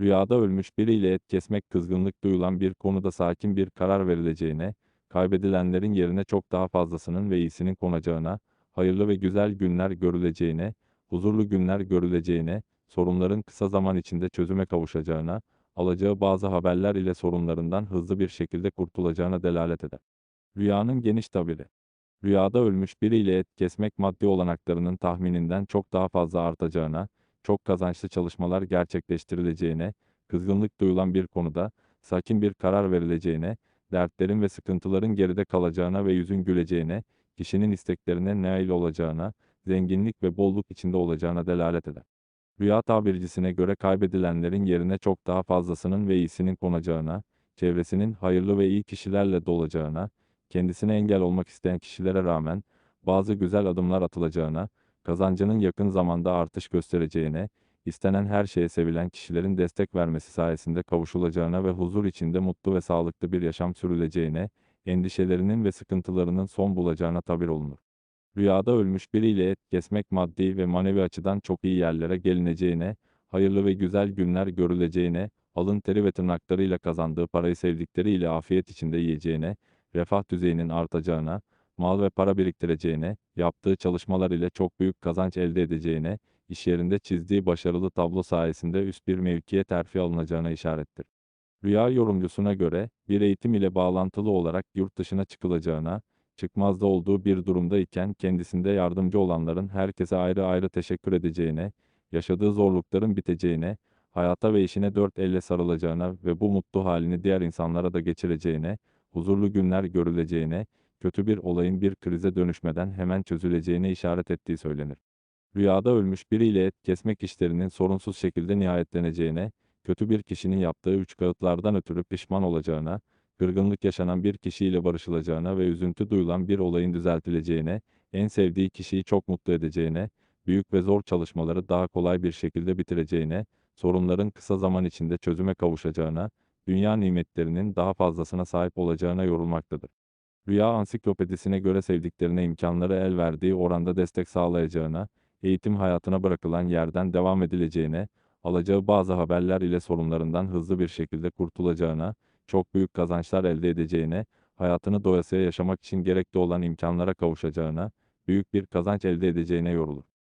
Rüyada ölmüş biriyle et kesmek kızgınlık duyulan bir konuda sakin bir karar verileceğine, kaybedilenlerin yerine çok daha fazlasının ve iyisinin konacağına, hayırlı ve güzel günler görüleceğine, huzurlu günler görüleceğine, sorunların kısa zaman içinde çözüme kavuşacağına, alacağı bazı haberler ile sorunlarından hızlı bir şekilde kurtulacağına delalet eder. Rüyanın geniş tabiri Rüyada ölmüş biriyle et kesmek maddi olanaklarının tahmininden çok daha fazla artacağına, çok kazançlı çalışmalar gerçekleştirileceğine, kızgınlık duyulan bir konuda sakin bir karar verileceğine, dertlerin ve sıkıntıların geride kalacağına ve yüzün güleceğine, kişinin isteklerine nail olacağına, zenginlik ve bolluk içinde olacağına delalet eder. Rüya tabircisine göre kaybedilenlerin yerine çok daha fazlasının ve iyisinin konacağına, çevresinin hayırlı ve iyi kişilerle dolacağına, kendisine engel olmak isteyen kişilere rağmen bazı güzel adımlar atılacağına, kazancının yakın zamanda artış göstereceğine, istenen her şeye sevilen kişilerin destek vermesi sayesinde kavuşulacağına ve huzur içinde mutlu ve sağlıklı bir yaşam sürüleceğine, endişelerinin ve sıkıntılarının son bulacağına tabir olunur. Rüyada ölmüş biriyle et kesmek maddi ve manevi açıdan çok iyi yerlere gelineceğine, hayırlı ve güzel günler görüleceğine, alın teri ve tırnaklarıyla kazandığı parayı sevdikleriyle afiyet içinde yiyeceğine, refah düzeyinin artacağına, mal ve para biriktireceğine, yaptığı çalışmalar ile çok büyük kazanç elde edeceğine, iş yerinde çizdiği başarılı tablo sayesinde üst bir mevkiye terfi alınacağına işarettir. Rüya yorumcusuna göre, bir eğitim ile bağlantılı olarak yurt dışına çıkılacağına, çıkmazda olduğu bir durumda iken kendisinde yardımcı olanların herkese ayrı ayrı teşekkür edeceğine, yaşadığı zorlukların biteceğine, hayata ve işine dört elle sarılacağına ve bu mutlu halini diğer insanlara da geçireceğine, huzurlu günler görüleceğine, kötü bir olayın bir krize dönüşmeden hemen çözüleceğine işaret ettiği söylenir. Rüyada ölmüş biriyle et kesmek işlerinin sorunsuz şekilde nihayetleneceğine, kötü bir kişinin yaptığı üç kağıtlardan ötürü pişman olacağına, kırgınlık yaşanan bir kişiyle barışılacağına ve üzüntü duyulan bir olayın düzeltileceğine, en sevdiği kişiyi çok mutlu edeceğine, büyük ve zor çalışmaları daha kolay bir şekilde bitireceğine, sorunların kısa zaman içinde çözüme kavuşacağına, dünya nimetlerinin daha fazlasına sahip olacağına yorulmaktadır. Rüya ansiklopedisine göre sevdiklerine imkanları el verdiği oranda destek sağlayacağına, eğitim hayatına bırakılan yerden devam edileceğine, alacağı bazı haberler ile sorunlarından hızlı bir şekilde kurtulacağına, çok büyük kazançlar elde edeceğine, hayatını doyasıya yaşamak için gerekli olan imkanlara kavuşacağına, büyük bir kazanç elde edeceğine yorulur.